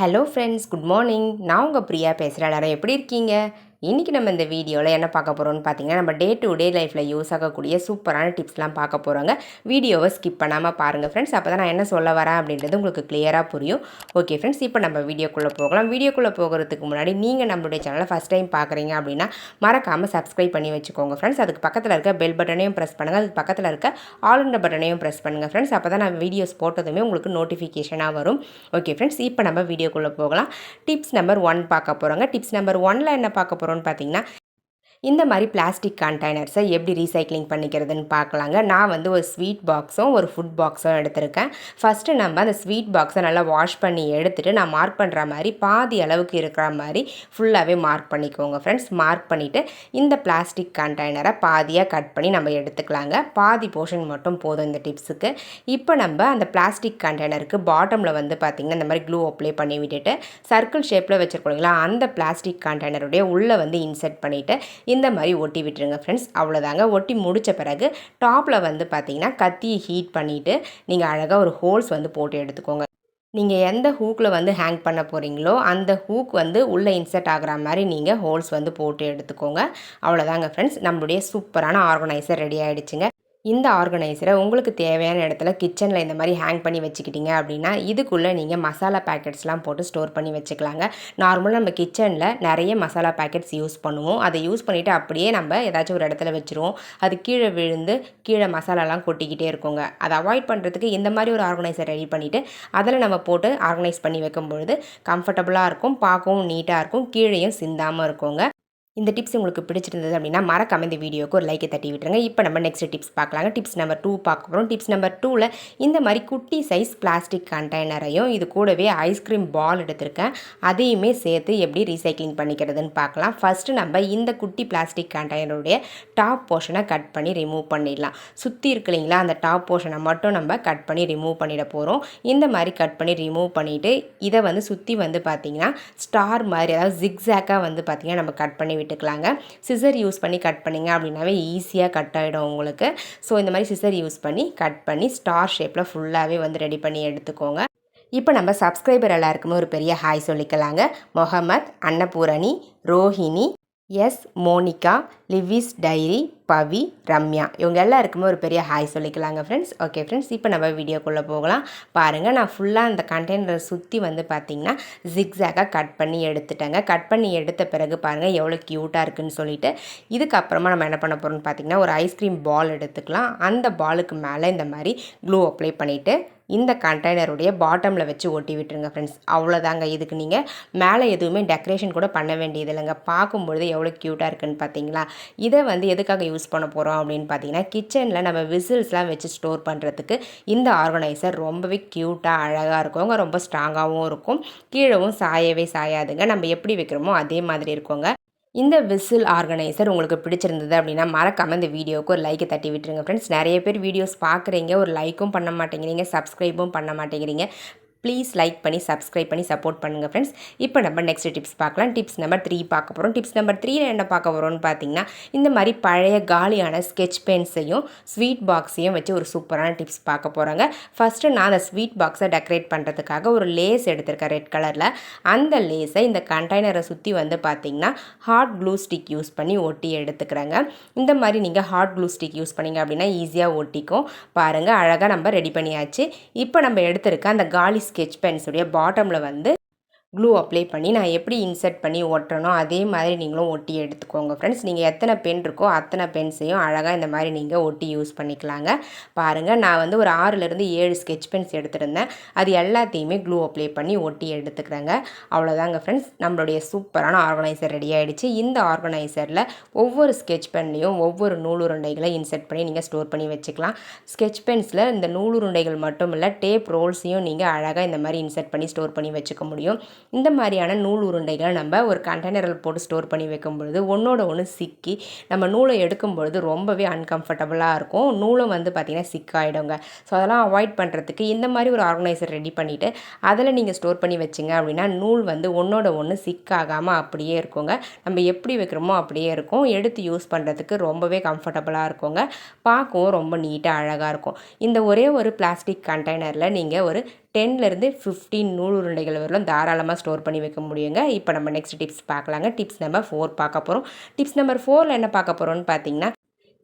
Hello friends good morning நான் உங்கள் பிரியா பேசுகிறேன் எல்லாரும் எப்படி இருக்கீங்க? இன்றைக்கி நம்ம இந்த வீடியோவில் என்ன பார்க்க போகிறோம்னு பார்த்தீங்கன்னா நம்ம டே டு டே லைஃப்பில் யூஸ் ஆகக்கூடிய சூப்பரான டிப்ஸ்லாம் பார்க்க போகிறோங்க வீடியோவை ஸ்கிப் பண்ணாமல் பாருங்கள் ஃப்ரெண்ட்ஸ் அப்போ தான் நான் என்ன சொல்ல வரேன் அப்படின்றது உங்களுக்கு கிளியராக புரியும். ஓகே ஃப்ரெண்ட்ஸ் இப்போ நம்ம வீடியோக்குள்ளே போகலாம். வீடியோக்குள்ளே போகிறதுக்கு முன்னாடி நீங்கள் நம்மளுடைய சேனலை ஃபஸ்ட் டைம் பார்க்குறீங்க அப்படின்னா மறக்காமல் சப்ஸ்கிரைப் பண்ணி வச்சுக்கோங்க ஃப்ரெண்ட்ஸ் அதுக்கு பக்கத்தில் இருக்க பெல் பட்டனையும் ப்ரெஸ் பண்ணுங்கள் அதுக்கு பக்கத்தில் இருக்க ஆல் பட்டனையும் ப்ரெஸ் பண்ணுங்கள் ஃப்ரெண்ட்ஸ் அப்போ தான் நான் வீடியோஸ் போட்டதுமே உங்களுக்கு நோட்டிஃபிகேஷனாக வரும். ஓகே ஃப்ரெண்ட்ஸ் இப்போ நம்ம வீடியோக்குள்ளே போகலாம். டிப்ஸ் நம்பர் ஒன் பார்க்க போகிறோங்க டிப்ஸ் நம்பர் ஒனில் என்ன பார்க்க போகிறோம்னு பார்த்தீங்கன்னா இந்த மாதிரி பிளாஸ்டிக் கண்டெய்னர்ஸை எப்படி ரீசைக்ளிங் பண்ணிக்கிறதுன்னு பார்க்கலாங்க. நான் வந்து ஒரு ஸ்வீட் பாக்ஸும் ஒரு ஃபுட் பாக்ஸும் எடுத்திருக்கேன். ஃபஸ்ட்டு நம்ம அந்த ஸ்வீட் பாக்ஸை நல்லா வாஷ் பண்ணி எடுத்துகிட்டு நான் மார்க் பண்ணுற மாதிரி பாதி அளவுக்கு இருக்கிற மாதிரி ஃபுல்லாகவே மார்க் பண்ணிக்கோங்க ஃப்ரெண்ட்ஸ் மார்க் பண்ணிவிட்டு இந்த பிளாஸ்டிக் கண்டெய்னரை பாதியாக கட் பண்ணி நம்ம எடுத்துக்கலாங்க. பாதி போர்ஷன் மட்டும் போதும் இந்த டிப்ஸுக்கு இப்போ நம்ம அந்த பிளாஸ்டிக் கண்டெய்னருக்கு பாட்டமில் வந்து பார்த்திங்கன்னா இந்த மாதிரி க்ளூ அப்ளை பண்ணி விட்டுட்டு சர்க்கிள் ஷேப்பில் வச்சுருக்கோங்களா அந்த பிளாஸ்டிக் கண்டெய்னருடைய உள்ளே வந்து இன்செர்ட் பண்ணிவிட்டு இந்த மாதிரி ஒட்டி விட்டுருங்க ஃப்ரெண்ட்ஸ் அவ்வளோதாங்க ஒட்டி முடித்த பிறகு டாப்பில் வந்து பார்த்தீங்கன்னா கத்தியை ஹீட் பண்ணிவிட்டு நீங்கள் அழகாக ஒரு ஹோல்ஸ் வந்து போட்டு எடுத்துக்கோங்க. நீங்கள் எந்த ஹூக்கில் வந்து ஹேங் பண்ண போகிறீங்களோ அந்த ஹூக் வந்து உள்ளே இன்சர்ட் ஆகிற மாதிரி நீங்கள் ஹோல்ஸ் வந்து போட்டு எடுத்துக்கோங்க. அவ்வளோதாங்க ஃப்ரெண்ட்ஸ் நம்மளுடைய சூப்பரான ஆர்கனைசர் ரெடி ஆகிடுச்சுங்க இந்த ஆர்கனைசரை உங்களுக்கு தேவையான இடத்துல கிச்சனில் இந்த மாதிரி ஹேங் பண்ணி வச்சுக்கிட்டீங்க அப்படின்னா இதுக்குள்ளே நீங்கள் மசாலா பேக்கெட்ஸ்லாம் போட்டு ஸ்டோர் பண்ணி வச்சுக்கலாங்க. நார்மலாக நம்ம கிச்சனில் நிறைய மசாலா பேக்கெட்ஸ் யூஸ் பண்ணுவோம். அதை யூஸ் பண்ணிவிட்டு அப்படியே நம்ம ஏதாச்சும் ஒரு இடத்துல வச்சுருவோம். அது கீழே விழுந்து கீழே மசாலாலாம் கொட்டிக்கிட்டே இருக்குங்க. அதை அவாய்ட் பண்ணுறதுக்கு இந்த மாதிரி ஒரு ஆர்கனைசர் ரெடி பண்ணிவிட்டு அதில் நம்ம போட்டு ஆர்கனைஸ் பண்ணி வைக்கும் பொழுது கம்ஃபர்டபுளாக இருக்கும் பார்க்கவும் நீட்டாக இருக்கும் கீழேயும் சிந்தாமல் இருக்குங்க. இந்த டிப்ஸ் உங்களுக்கு பிடிச்சிருந்தது அப்படின்னா மறக்காம இந்த வீடியோக்கு ஒரு லைக்கை தட்டி விட்டுருங்க. இப்போ நம்ம நெக்ஸ்ட் டிப்ஸ் பார்க்கலாங்க. டிப்ஸ் நம்பர் டூ பார்க்க போகிறோம் டிப்ஸ் நம்பர் டூவில் இந்த மாதிரி குட்டி சைஸ் பிளாஸ்டிக் கண்டெய்னரையும் இது கூடவே ஐஸ்கிரீம் பால் எடுத்திருக்கேன். அதையுமே சேர்த்து எப்படி ரீசைக்ளிங் பண்ணிக்கிறதுன்னு பார்க்கலாம். ஃபஸ்ட்டு நம்ம இந்த குட்டி பிளாஸ்டிக் கண்டெய்னருடைய டாப் போர்ஷனை கட் பண்ணி ரிமூவ் பண்ணிடலாம். சுற்றி இருக்கு இல்லைங்களா அந்த டாப் போர்ஷனை மட்டும் நம்ம கட் பண்ணி ரிமூவ் பண்ணிட போகிறோம் இந்த மாதிரி கட் பண்ணி ரிமூவ் பண்ணிவிட்டு இதை வந்து சுற்றி வந்து பார்த்திங்கன்னா ஸ்டார் மாதிரி அதாவது ஜிக்ஸாக்காக வந்து பார்த்திங்கன்னா நம்ம கட் பண்ணி விட்டுக்கலாங்க. சிசர் யூஸ் பண்ணி கட் பண்ணிங்க அப்படின்னாவே ஈஸியாக கட் ஆகிடும் உங்களுக்கு. ஸோ இந்த மாதிரி சிசர் யூஸ் பண்ணி கட் பண்ணி ஸ்டார் ஷேப்பில் ஃபுல்லாகவே வந்து ரெடி பண்ணி எடுத்துக்கோங்க. இப்போ நம்ம சப்ஸ்கிரைபர் எல்லாருக்குமே ஒரு பெரிய hi சொல்லிக்கலாங்க. Mohammed Annapoorani Rohini S Monica Livi's diary Pavi Ramya இவங்க எல்லாருக்குமே ஒரு பெரிய ஹாய் சொல்லிக்கலாங்க ஃப்ரெண்ட்ஸ் ஓகே ஃப்ரெண்ட்ஸ் இப்போ நம்ம வீடியோக்குள்ளே போகலாம். பாருங்கள் நான் ஃபுல்லாக அந்த கண்டெய்னரை சுற்றி வந்து பார்த்திங்கன்னா ஜிக்ஸாக்காக கட் பண்ணி எடுத்துட்டேங்க. கட் பண்ணி எடுத்த பிறகு பாருங்கள் எவ்வளோ க்யூட்டாக இருக்குன்னு சொல்லிட்டு இதுக்கப்புறமா நம்ம என்ன பண்ண போகிறோம்னு பார்த்திங்கன்னா ஒரு ஐஸ்கிரீம் பால் எடுத்துக்கலாம். அந்த பாலுக்கு மேலே இந்த மாதிரி க்ளூ அப்ளை பண்ணிவிட்டு இந்த கண்டெய்னருடைய பாட்டமில் வச்சு ஒட்டி விட்டுருங்க ஃப்ரெண்ட்ஸ் அவ்வளோதாங்க இதுக்கு நீங்கள் மேலே எதுவுமே டெக்கரேஷன் கூட பண்ண வேண்டியது இல்லைங்க பார்க்கும்பொழுது எவ்வளோ க்யூட்டாக இருக்குன்னு பார்த்தீங்களா இதை வந்து எதுக்காக யூஸ் யூஸ் பண்ண போகிறோம் அப்படின்னு பார்த்தீங்கன்னா கிச்சனில் நம்ம விசில்ஸ்லாம் வச்சு ஸ்டோர் பண்ணுறதுக்கு இந்த ஆர்கனைசர் ரொம்பவே க்யூட்டாக அழகாக இருக்குங்க ரொம்ப ஸ்ட்ராங்காகவும் இருக்கும். கீழவும் சாயவே சாயாதுங்க. நம்ம எப்படி வைக்கிறோமோ அதே மாதிரி இருக்குங்க. இந்த விசில் ஆர்கனைசர் உங்களுக்கு பிடிச்சிருந்தது அப்படின்னா மறக்காமல் இந்த வீடியோவுக்கு ஒரு லைக்கை தட்டி விட்டுருங்க ஃப்ரெண்ட்ஸ் நிறைய பேர் வீடியோஸ் பார்க்குறீங்க ஒரு லைக்கும் பண்ண மாட்டேங்கிறீங்க சப்ஸ்கிரைபும் பண்ண மாட்டேங்கிறீங்க. ப்ளீஸ் லைக் பண்ணி சப்ஸ்கிரைப் பண்ணி சப்போர்ட் பண்ணுங்கள் ஃப்ரெண்ட்ஸ் இப்போ நம்ம நெக்ஸ்ட் டிப்ஸ் பார்க்கலாம். டிப்ஸ் நம்பர் த்ரீ பார்க்க போகிறோம் டிப்ஸ் நம்பர் த்ரீல என்ன பார்க்க போகிறோம்னு பார்த்தீங்கன்னா இந்த மாதிரி பழைய காலியான ஸ்கெச் பென்ஸையும் ஸ்வீட் பாக்ஸையும் வச்சு ஒரு சூப்பரான டிப்ஸ் பார்க்க போகிறாங்க ஃபஸ்ட்டு நான் அந்த ஸ்வீட் பாக்ஸை டெக்கரேட் பண்ணுறதுக்காக ஒரு லேஸ் எடுத்திருக்கேன் ரெட் கலரில் அந்த லேஸை இந்த கண்டெய்னரை சுற்றி வந்து பார்த்திங்கன்னா ஹாட் க்ளூ ஸ்டிக் யூஸ் பண்ணி ஒட்டி எடுத்துக்கிறேங்க. இந்த மாதிரி நீங்கள் ஹாட் க்ளூ ஸ்டிக் யூஸ் பண்ணிங்க அப்படின்னா ஈஸியாக ஒட்டிக்கும். பாருங்கள் அழகாக நம்ம ரெடி பண்ணியாச்சு. இப்போ நம்ம எடுத்திருக்க அந்த காலி ஸ்கெச் பென்ஸுடைய பாட்டமில் வந்து க்ளூ அப்ளை பண்ணி நான் எப்படி இன்சர்ட் பண்ணி ஒட்டுறனோ அதே மாதிரி நீங்களும் ஒட்டி எடுத்துக்கோங்க ஃப்ரெண்ட்ஸ் நீங்கள் எத்தனை பென் இருக்கோ அத்தனை பென்ஸையும் அழகாக இந்த மாதிரி நீங்கள் ஒட்டி யூஸ் பண்ணிக்கலாங்க. பாருங்கள் நான் வந்து ஒரு ஆறுலேருந்து ஏழு ஸ்கெச் பென்ஸ் எடுத்திருந்தேன். அது எல்லாத்தையுமே க்ளூ அப்ளை பண்ணி ஒட்டி எடுத்துக்கிறேங்க. அவ்வளோதாங்க ஃப்ரெண்ட்ஸ் நம்மளுடைய சூப்பரான ஆர்கனைசர் ரெடி ஆகிடுச்சு இந்த ஆர்கனைசரில் ஒவ்வொரு ஸ்கெச் பென்லேயும் ஒவ்வொரு நூலுருண்டைகளை இன்சர்ட் பண்ணி நீங்கள் ஸ்டோர் பண்ணி வச்சுக்கலாம். ஸ்கெச் பென்ஸில் இந்த நூலுருண்டைகள் மட்டும் இல்லை டேப் ரோல்ஸையும் நீங்கள் அழகாக இந்த மாதிரி இன்சர்ட் பண்ணி ஸ்டோர் பண்ணி வச்சுக்க முடியும். இந்த மாதிரியான நூல் உருண்டைகளை நம்ம ஒரு கண்டெய்னரில் போட்டு ஸ்டோர் பண்ணி வைக்கும் பொழுது ஒன்றோட ஒன்று சிக்கி நம்ம நூலை எடுக்கும் பொழுது ரொம்பவே அன்கம்ஃபர்டபுளாக இருக்கும். நூலும் வந்து பார்த்திங்கன்னா சிக்காயிடுங்க. ஸோ அதெல்லாம் அவாய்ட் பண்ணுறதுக்கு இந்த மாதிரி ஒரு ஆர்கனைசர் ரெடி பண்ணிவிட்டு அதில் நீங்கள் ஸ்டோர் பண்ணி வச்சிங்க அப்படின்னா நூல் வந்து ஒன்றோட ஒன்று சிக்காகாமல் அப்படியே இருக்குங்க. நம்ம எப்படி வைக்கிறோமோ அப்படியே இருக்கும். எடுத்து யூஸ் பண்ணுறதுக்கு ரொம்பவே கம்ஃபர்டபுளாக இருக்குங்க. பார்க்கவும் ரொம்ப நீட்டாக அழகாக இருக்கும். இந்த ஒரே ஒரு பிளாஸ்டிக் கண்டெய்னரில் நீங்கள் ஒரு டென்லேருந்து ஃபிஃப்டீன் நூல் உருண்டைகள் வரலாம் தாராளமாக ஸ்டோர் பண்ணி வைக்க முடியுங்க. இப்போ நம்ம நெக்ஸ்ட் டிப்ஸ் பார்க்கலாங்க. டிப்ஸ் நம்பர் ஃபோர் பார்க்க போகிறோம் டிப்ஸ் நம்பர் ஃபோரில் என்ன பார்க்க போகிறோம்னு பார்த்தீங்கன்னா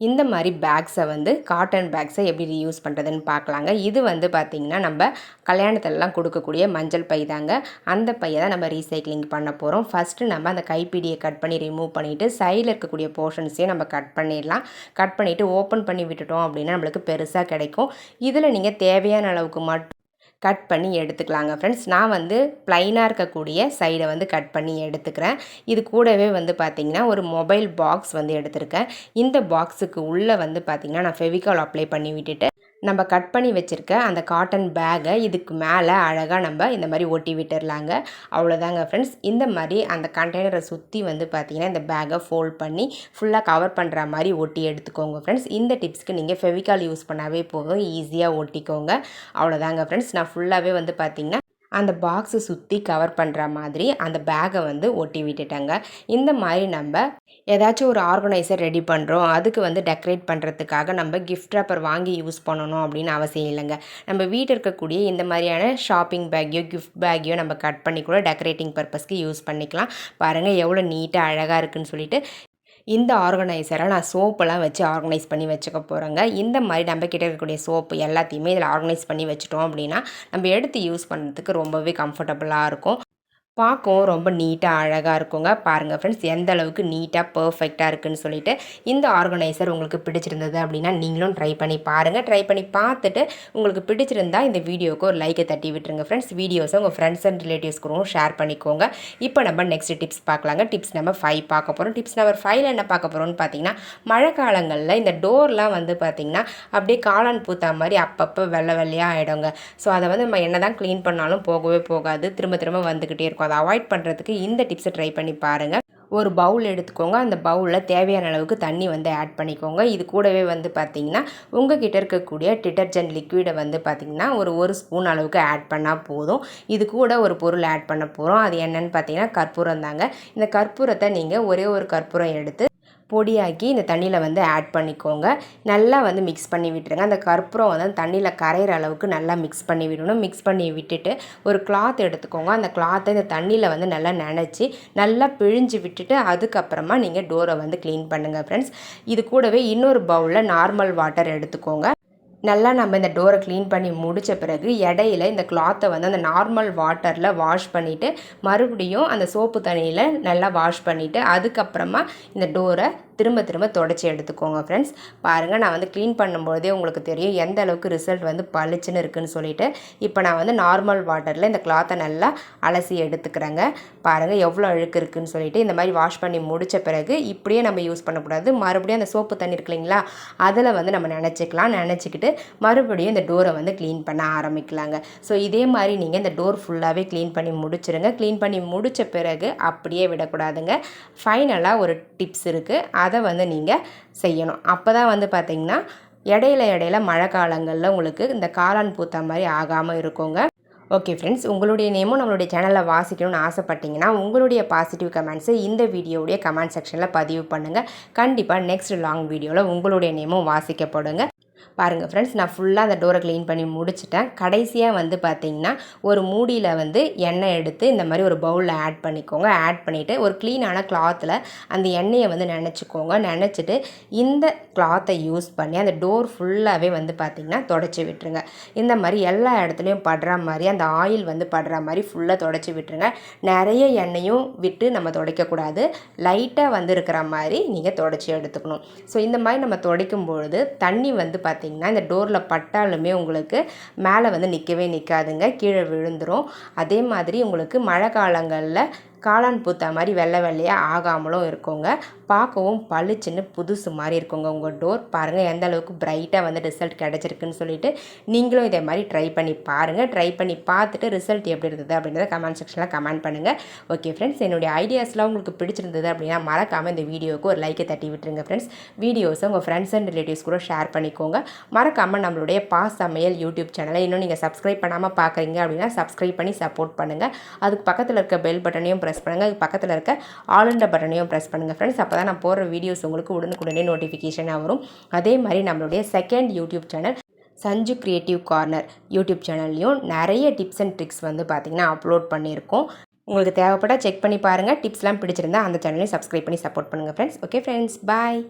இந்த மாதிரி பேக்ஸை வந்து காட்டன் பேக்ஸை எப்படி ரீயூஸ் பண்ணுறதுன்னு பார்க்கலாங்க. இது வந்து பார்த்திங்கன்னா நம்ம கல்யாணத்துலலாம் கொடுக்கக்கூடிய மஞ்சள் பை தாங்க. அந்த பையை தான் நம்ம ரீசைக்ளிங் பண்ண போகிறோம் ஃபஸ்ட்டு நம்ம அந்த கைப்பிடியை கட் பண்ணி ரிமூவ் பண்ணிவிட்டு சைடில் இருக்கக்கூடிய போர்ஷன்ஸையும் நம்ம கட் பண்ணிடலாம். கட் பண்ணிவிட்டு ஓப்பன் பண்ணி விட்டுட்டோம் அப்படின்னா நம்மளுக்கு பெருசாக கிடைக்கும். இதில் நீங்கள் தேவையான அளவுக்கு மட்டும் கட் பண்ணி எடுத்துக்கலாங்க ஃப்ரெண்ட்ஸ் நான் வந்து ப்ளைனாக இருக்கக்கூடிய சைடை வந்து கட் பண்ணி எடுத்துக்கிறேன். இது கூடவே வந்து பார்த்திங்கன்னா ஒரு மொபைல் பாக்ஸ் வந்து எடுத்திருக்கேன். இந்த பாக்ஸுக்கு உள்ளே வந்து பார்த்திங்கன்னா நான் ஃபெவிகால் அப்ளை பண்ணி விட்டுட்டு நம்ம கட் பண்ணி வச்சுருக்க அந்த காட்டன் பேக்கை இதுக்கு மேலே அழகாக நம்ம இந்த மாதிரி ஒட்டி விட்டுடலாங்க அவ்வளோதாங்க ஃப்ரெண்ட்ஸ் இந்த மாதிரி அந்த கண்டெய்னரை சுற்றி வந்து பார்த்திங்கன்னா இந்த பேக்கை ஃபோல்ட் பண்ணி ஃபுல்லாக கவர் பண்ணுற மாதிரி ஒட்டி எடுத்துக்கோங்க ஃப்ரெண்ட்ஸ் இந்த டிப்ஸ்க்கு நீங்கள் ஃபெவிகால் யூஸ் பண்ணாவே போதும். ஈஸியாக ஒட்டிக்கோங்க அவ்வளோதாங்க ஃப்ரெண்ட்ஸ் நான் ஃபுல்லாகவே வந்து பார்த்திங்கன்னா அந்த பாக்ஸை சுற்றி கவர் பண்ணுற மாதிரி அந்த பேக்கை வந்து ஒட்டி விட்டுட்டேங்க. இந்த மாதிரி நம்ம ஏதாச்சும் ஒரு ஆர்கனைசர் ரெடி பண்ணுறோம் அதுக்கு வந்து டெக்கரேட் பண்ணுறதுக்காக நம்ம கிஃப்ட் ரேப்பர் வாங்கி யூஸ் பண்ணணும் அப்படின்னு அவசியம் இல்லைங்க. நம்ம வீட்டில் இருக்கக்கூடிய இந்த மாதிரியான ஷாப்பிங் பேக்கையோ கிஃப்ட் பேக்கையோ நம்ம கட் பண்ணி கூட டெக்கரேட்டிங் பர்பஸ்க்கு யூஸ் பண்ணிக்கலாம். பாருங்கள் எவ்வளோ நீட்டாக அழகாக இருக்குன்னு சொல்லிட்டு இந்த ஆர்கனைசரை நான் சோப்பெல்லாம் வச்சு ஆர்கனைஸ் பண்ணி வச்சுக்க போகிறேங்க இந்த மாதிரி நம்ம கிட்ட இருக்கக்கூடிய சோப்பு எல்லாத்தையுமே இதில் ஆர்கனைஸ் பண்ணி வச்சுட்டோம் அப்படின்னா நம்ம எடுத்து யூஸ் பண்ணுறதுக்கு ரொம்பவே கம்ஃபர்டபுளாக இருக்கும். பார்க்கவும் ரொம்ப நீட்டாக அழகாக இருக்குங்க. பாருங்கள் ஃப்ரெண்ட்ஸ் எந்த அளவுக்கு நீட்டாக பர்ஃபெக்டாக இருக்குதுன்னு சொல்லிட்டு இந்த ஆர்கனைசர் உங்களுக்கு பிடிச்சிருந்தது அப்படின்னா நீங்களும் ட்ரை பண்ணி பாருங்கள் ட்ரை பண்ணி பார்த்துட்டு உங்களுக்கு பிடிச்சிருந்தா இந்த வீடியோவுக்கு ஒரு லைக்கை தட்டி விட்டுருங்க ஃப்ரெண்ட்ஸ் வீடியோஸை உங்கள் ஃப்ரெண்ட்ஸ் அண்ட் ரிலேட்டிவ்ஸ்க்கும் ஷேர் பண்ணிக்கோங்க. இப்போ நம்ம நெக்ஸ்ட் டிப்ஸ் பார்க்கலாங்க. டிப்ஸ் நம்பர் ஃபைவ் பார்க்க போகிறோம் டிப்ஸ் நம்பர் ஃபைவ்ல என்ன பார்க்க போகிறோம்னு பார்த்தீங்கன்னா மழை காலங்களில் இந்த டோர்லாம் வந்து பார்த்திங்கன்னா அப்படியே காளான் பூத்தா மாதிரி அப்பப்போ வெள்ளை வெள்ளையாக ஆகிடுங்க ஸோ அதை வந்து நம்ம என்ன தான் க்ளீன் பண்ணாலும் போகவே போகாது. திரும்ப திரும்ப வந்துக்கிட்டே இருக்கும். அதை அவாய்ட் பண்ணுறதுக்கு இந்த டிப்ஸை ட்ரை பண்ணி பாருங்கள் ஒரு பவுல் எடுத்துக்கோங்க. அந்த பவுலில் தேவையான அளவுக்கு தண்ணி வந்து ஆட் பண்ணிக்கோங்க. இது கூடவே வந்து பார்த்திங்கன்னா உங்கள் கிட்ட இருக்கக்கூடிய டிட்டர்ஜென்ட் லிக்விடை வந்து பார்த்திங்கன்னா ஒரு ஒரு ஸ்பூன் அளவுக்கு ஆட் பண்ணால் போதும். இது கூட ஒரு பொருள் ஆட் பண்ண போகிறோம் அது என்னென்னு பார்த்தீங்கன்னா கற்பூரம் தாங்க. இந்த கற்பூரத்தை நீங்கள் ஒரே ஒரு கற்பூரம் எடுத்து பொடியாக்கி இந்த தண்ணியில் வந்து ஆட் பண்ணிக்கோங்க. நல்லா வந்து மிக்ஸ் பண்ணி விட்டுருங்க. அந்த கற்பூரம் வந்து தண்ணியில் கரையிற அளவுக்கு நல்லா மிக்ஸ் பண்ணி விடணும். மிக்ஸ் பண்ணி விட்டுட்டு ஒரு கிளாத் எடுத்துக்கோங்க. அந்த கிளாத்தை இந்த தண்ணியில் வந்து நல்லா நினச்சி நல்லா பிழிஞ்சு விட்டுட்டு அதுக்கப்புறமா நீங்கள் டோரை வந்து க்ளீன் பண்ணுங்கள் ஃப்ரெண்ட்ஸ் இது கூடவே இன்னொரு பவுலில் நார்மல் வாட்டர் எடுத்துக்கோங்க. நல்லா நம்ம இந்த டோரை க்ளீன் பண்ணி முடித்த பிறகு இடையில இந்த கிளாத்தை வந்து அந்த நார்மல் வாட்டரில் வாஷ் பண்ணிவிட்டு மறுபடியும் அந்த சோப்பு தண்ணியில் நல்லா வாஷ் பண்ணிவிட்டு அதுக்கப்புறமா இந்த டோரை திரும்ப திரும்ப தொடச்சி எடுத்துக்கோங்க ஃப்ரெண்ட்ஸ் பாருங்கள் நான் வந்து க்ளீன் பண்ணும்போதே உங்களுக்கு தெரியும் எந்த அளவுக்கு ரிசல்ட் வந்து பளிச்சுன்னு இருக்குன்னு சொல்லிட்டு. இப்போ நான் வந்து நார்மல் வாட்டரில் இந்த கிளாத்தை நல்லா அலசி எடுத்துக்கிறேங்க. பாருங்கள் எவ்வளோ அழுக்கு இருக்குதுன்னு சொல்லிட்டு இந்த மாதிரி வாஷ் பண்ணி முடித்த பிறகு இப்படியே நம்ம யூஸ் பண்ணக்கூடாது. மறுபடியும் அந்த சோப்பு தண்ணி இருக்கு இல்லைங்களா அதில் வந்து நம்ம நினச்சிக்கலாம். நினச்சிக்கிட்டு மறுபடியும் இந்த டோரை வந்து க்ளீன் பண்ண ஆரம்பிக்கலாங்க. ஸோ இதே மாதிரி நீங்கள் இந்த டோர் ஃபுல்லாகவே க்ளீன் பண்ணி முடிச்சிருங்க. க்ளீன் பண்ணி முடித்த பிறகு அப்படியே விடக்கூடாதுங்க. ஃபைனலாக ஒரு டிப்ஸ் இருக்குது அதை வந்து நீங்கள் செய்யணும். அப்போ தான் வந்து பார்த்திங்கன்னா இடையில இடையில மழை காலங்களில் உங்களுக்கு இந்த காளான் பூத்த மாதிரி ஆகாமல் இருக்குங்க. ஓகே ஃப்ரெண்ட்ஸ் உங்களுடைய நேமும் நம்மளுடைய சேனலில் வாசிக்கணும்னு ஆசைப்பட்டீங்கன்னா உங்களுடைய பாசிட்டிவ் கமெண்ட்ஸை இந்த வீடியோடைய கமெண்ட் செக்ஷனில் பதிவு பண்ணுங்கள் கண்டிப்பாக நெக்ஸ்ட் லாங் வீடியோவில் உங்களுடைய நேமும் வாசிக்கப்படுங்க. பாருங்கள் ஃப்ரெண்ட்ஸ் நான் ஃபுல்லாக அந்த டோரை க்ளீன் பண்ணி முடிச்சிட்டேன். கடைசியாக வந்து பார்த்திங்கன்னா ஒரு மூடியில் வந்து எண்ணெய் எடுத்து இந்த மாதிரி ஒரு பவுலில் ஆட் பண்ணிக்கோங்க. ஆட் பண்ணிவிட்டு ஒரு க்ளீனான கிளாத்தில் அந்த எண்ணெயை வந்து நினச்சிக்கோங்க. நினச்சிட்டு இந்த கிளாத்தை யூஸ் பண்ணி அந்த டோர் ஃபுல்லாகவே வந்து பார்த்திங்கன்னா தொடச்சி விட்டுருங்க. இந்த மாதிரி எல்லா இடத்துலையும் படுற மாதிரி அந்த ஆயில் வந்து படுற மாதிரி ஃபுல்லாக தொடச்சி விட்டுருங்க. நிறைய எண்ணெயும் விட்டு நம்ம துடைக்கக்கூடாது. லைட்டாக வந்து இருக்கிற மாதிரி நீங்கள் தொடச்சி எடுத்துக்கணும். ஸோ இந்த மாதிரி நம்ம துடைக்கும் பொழுது தண்ணி வந்து பார்த்திங்கன்னா பார்த்தீங்கன்னா இந்த டோரில் பட்டாலுமே உங்களுக்கு மேலே வந்து நிற்கவே நிற்காதுங்க கீழே விழுந்துடும் அதே மாதிரி உங்களுக்கு மழை காலங்களில் காளான் பூத்தா மாதிரி வெள்ளை வெள்ளையாக ஆகாமலும் இருக்குங்க. பார்க்கவும் பளிச்சுன்னு புதுசு மாதிரி இருக்குங்க. உங்கள் டோர் பாருங்கள் எந்த அளவுக்கு பிரைட்டாக வந்து ரிசல்ட் கிடச்சிருக்குன்னு சொல்லிட்டு நீங்களும் இதே மாதிரி ட்ரை பண்ணி பாருங்கள் ட்ரை பண்ணி பார்த்துட்டு ரிசல்ட் எப்படி இருந்தது அப்படின்றத கமெண்ட் செக்ஷனில் கமெண்ட் பண்ணுங்கள் ஓகே ஃப்ரெண்ட்ஸ் என்னுடைய ஐடியாஸ்லாம் உங்களுக்கு பிடிச்சிருந்தது அப்படின்னா மறக்காமல் இந்த வீடியோவுக்கு ஒரு லைக்கை தட்டி விட்டுருங்க ஃப்ரெண்ட்ஸ் வீடியோஸை உங்கள் ஃப்ரெண்ட்ஸ் அண்ட் ரிலேட்டிவ்ஸ் கூட ஷேர் பண்ணிக்கோங்க. மறக்காமல் நம்மளுடைய பாஸ் சமையல் யூடியூப் சேனலை இன்னும் நீங்கள் சப்ஸ்கிரைப் பண்ணாமல் பார்க்குறீங்க அப்படின்னா சப்ஸ்கிரைப் பண்ணி சப்போர்ட் பண்ணுங்கள் அதுக்கு பக்கத்தில் இருக்க பெல் பட்டனையும் ப்ரெஸ் பண்ணுங்கள் பக்கத்தில் இருக்க ஆல் இண்ட பட்டனையும் ப்ரெஸ் பண்ணுங்கள் ஃப்ரெண்ட்ஸ் அப்போ தான் நான் போடுற வீடியோஸ் உங்களுக்கு உடனுக்குடனே நோட்டிஃபிகேஷனாக வரும். அதே மாதிரி நம்மளுடைய second YouTube channel Sanju creative corner YouTube சேனல்லையும் நிறைய டிப்ஸ் அண்ட் ட்ரிக்ஸ் வந்து பார்த்திங்கன்னா அப்லோட் பண்ணியிருக்கோம். உங்களுக்கு தேவைப்பட்டால் செக் பண்ணி பாருங்கள் டிப்ஸ்லாம் பிடிச்சிருந்தா அந்த சேனலையும் சப்ஸ்கிரைப் பண்ணி சப்போர்ட் பண்ணுங்கள் ஃப்ரெண்ட்ஸ் ஓகே ஃப்ரெண்ட்ஸ் பாய்